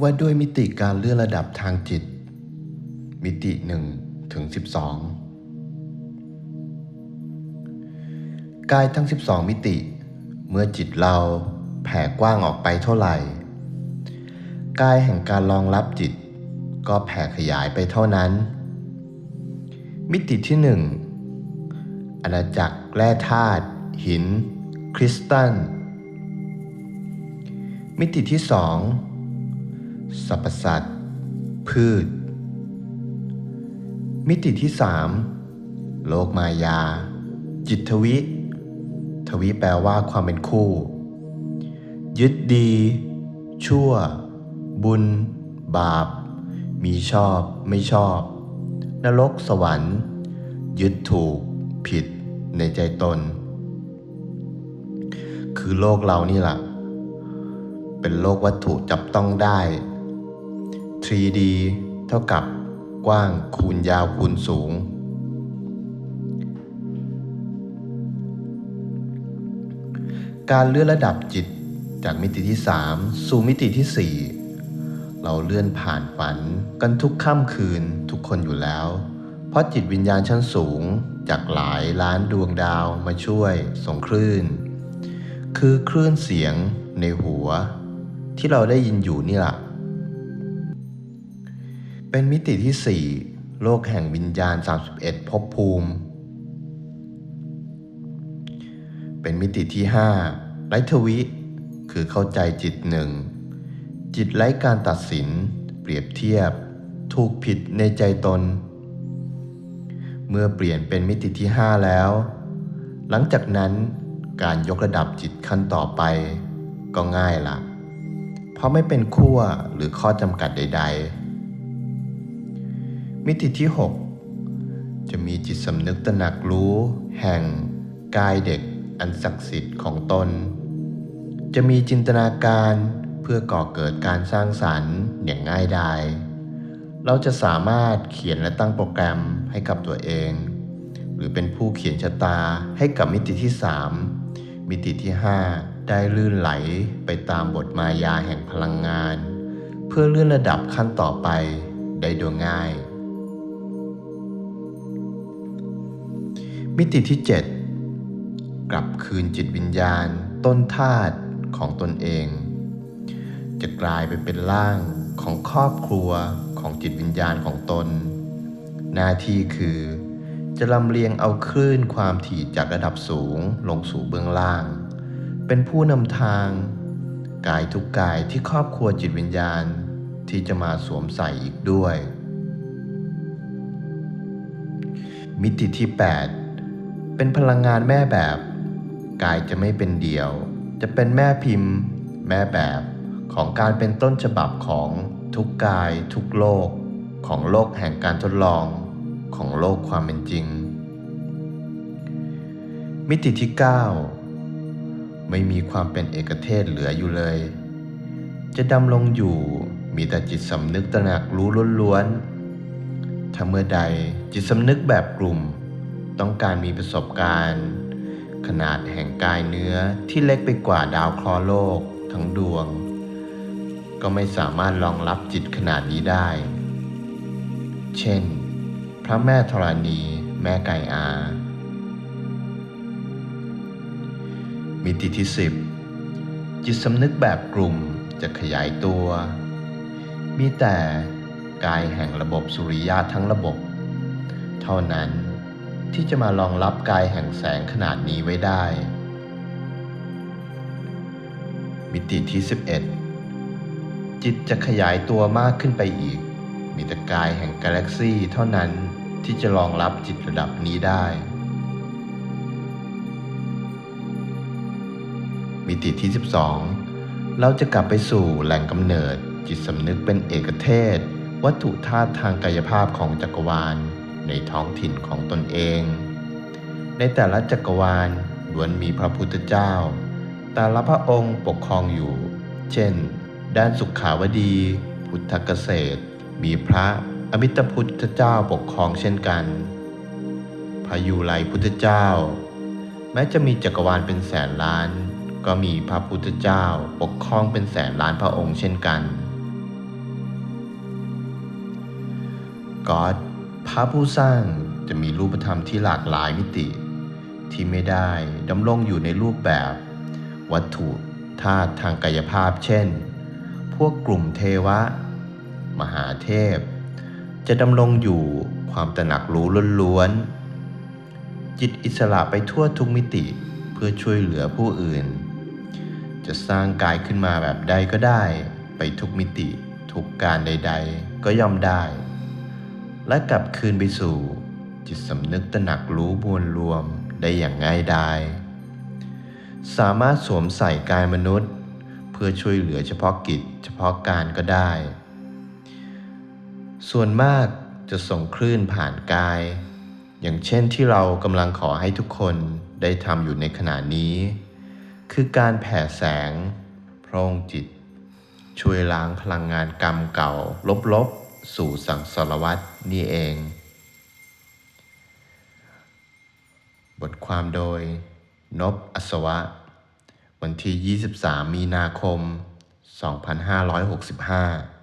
ว่าด้วยมิติการเลื่อนระดับทางจิต มิติ1ถึง12 กายทั้ง 12 มิติ เมื่อจิตเราแผ่กว้างออกไปเท่าไหร่ กายแห่งการรองรับจิต ก็แผ่ขยายไปเท่านั้น มิติที่หนึ่งอาณาจักรแร่ธาตุหิน คริสตัล มิติที่สอง สรรพสัตว์ พืช มิติที่สามโลกมายา จิตทวิ ทวิแปลว่าความเป็นคู่ ยึดดี ชั่ว บุญ บาป มีชอบไม่ชอบ นรกสวรรค์ ยึดถูก ผิด ในใจตน คือโลกเรานี่แหละเป็นโลกวัตถุจับต้องได้ 3D เท่ากับกว้างคูณยาวคูณสูง การเลื่อนระดับจิตจากมิติที่ 3 สู่มิติที่ 4 เราเลื่อนผ่านฝันกันทุกค่ำคืนทุกคนอยู่แล้ว เพราะจิตวิญญาณชั้นสูงจากหลายล้านดวงดาวมาช่วยส่งคลื่น คือคลื่นเสียงในหัว ที่เราได้ยินอยู่นี่แหละ เป็นมิติที่ 4 โลกแห่งวิญญาณ 31ภพภูมิ เป็นมิติที่ 5 ไร้ทวิ คือเข้าใจจิตหนึ่ง จิตไร้การตัดสิน เปรียบเทียบ ถูกผิดในใจตน เมื่อเปลี่ยนเป็นมิติที่ 5 แล้ว หลังจากนั้นการยกระดับจิตขั้นต่อไปก็ง่ายละเพราะไม่เป็นขั้วหรือข้อจำกัดใด ๆ มิติที่ 6 จะมีจิตสำนึกตระหนักรู้ แห่ง กายเด็กอันศักดิ์สิทธิ์ของตน จะมีจินตนาการเพื่อก่อเกิดการสร้างสรรค์อย่างง่ายดาย เราจะสามารถเขียนและตั้งโปรแกรมให้กับตัวเอง หรือเป็นผู้เขียนชะตาให้กับมิติที่ 3 มิติที่ 5 ได้ลื่นไหลไปตามบทมายาแห่งพลังงาน เพื่อเลื่อนระดับขั้นต่อไปได้โดยง่าย มิติที่ 7 กลับคืนจิตวิญญาณ ต้นธาตุของตนเอง จะกลายไปเป็นร่างของครอบครัวของจิตวิญญาณของตน หน้าที่คือ จะลำเลียงเอาคลื่นความถี่จากระดับสูงลงสู่เบื้องล่าง เป็นผู้นำทาง กายทุกกายที่ครอบครัวจิตวิญญาณที่จะมาสวมใส่อีกด้วย มิติที่ 8 เป็นพลังงานแม่แบบ กายจะไม่เป็นเดี่ยว จะเป็นแม่พิมพ์ แม่แบบของการเป็นต้นฉบับของทุกกายทุกโลก ของโลกแห่งการทดลองของโลกความเป็นจริง มิติที่ 9 ไม่มีความเป็นเอกเทศเหลืออยู่เลย จะดำลงอยู่มีแต่จิตสำนึกตระหนักรู้ล้วนๆถ้าเมื่อใดจิตสำนึกแบบกลุ่ม ต้องการมีประสบการณ์ ขนาดแห่งกายเนื้อที่เล็กไปกว่าดาวเคราะห์โลกทั้งดวง ก็ไม่สามารถรองรับจิตขนาดนี้ได้ เช่น พระแม่ธรณีแม่ไก่อา มิติที่สิบจิตสำนึกแบบกลุ่มจะขยายตัว มีแต่กายแห่งระบบสุริยะทั้งระบบ เท่านั้น ที่จะมารองรับกายแห่งแสงขนาดนี้ไว้ได้ มิติที่ 11 จิตจะขยายตัวมากขึ้นไปอีก มีแต่กายแห่งกาแล็กซี่เท่านั้นที่จะรองรับจิตระดับนี้ได้ มิติที่ 12 เราจะกลับไปสู่แหล่งกำเนิดจิตสำนึกเป็นเอกเทศ วัตถุธาตุทางกายภาพของจักรวาล ในท้องถิ่นของตนเอง ในแต่ละจักรวาลล้วนมีพระพุทธเจ้า แต่ละพระองค์ปกครองอยู่ เช่น ด้านสุขาวดี พุทธเกษตร มีพระอมิตพุทธเจ้าปกครองเช่นกัน พระยูไลพุทธเจ้า แม้จะมีจักรวาลเป็นแสนล้าน ก็มีพระพุทธเจ้าปกครองเป็นแสนล้านพระองค์เช่นกันก็อด พระผู้สร้างจะมีรูปธรรมที่หลากหลายมิติ ที่ไม่ได้ดำรงอยู่ในรูปแบบ วัตถุธาตุทางกายภาพ เช่น พวกกลุ่มเทวะ มหาเทพ จะดำรงอยู่ความตระหนักรู้ล้วนๆจิตอิสระไปทั่วทุกมิติเพื่อช่วยเหลือผู้อื่น จะสร้างกายขึ้นมาแบบใดก็ได้ ไปทุกมิติ ทุกการใด ๆ ก็ย่อมได้ และกลับคืนไปสู่ จิตสำนึกตระหนักรู้มวลรวมได้อย่างง่ายดายสามารถสวมใส่กายมนุษย์ เพื่อช่วยเหลือเฉพาะกิจเฉพาะการก็ได้ ส่วนมากจะส่งคลื่นผ่านกาย อย่างเช่นที่เรากำลังขอให้ทุกคนได้ทำอยู่ในขณะนี้ คือการแผ่แสง พระองค์จิต ช่วยล้างพลังงานกรรมเก่าลบๆ สู่สังสารวัตนี่เอง บทความโดยนบอัศวะ วันที่ 23 มีนาคม 2565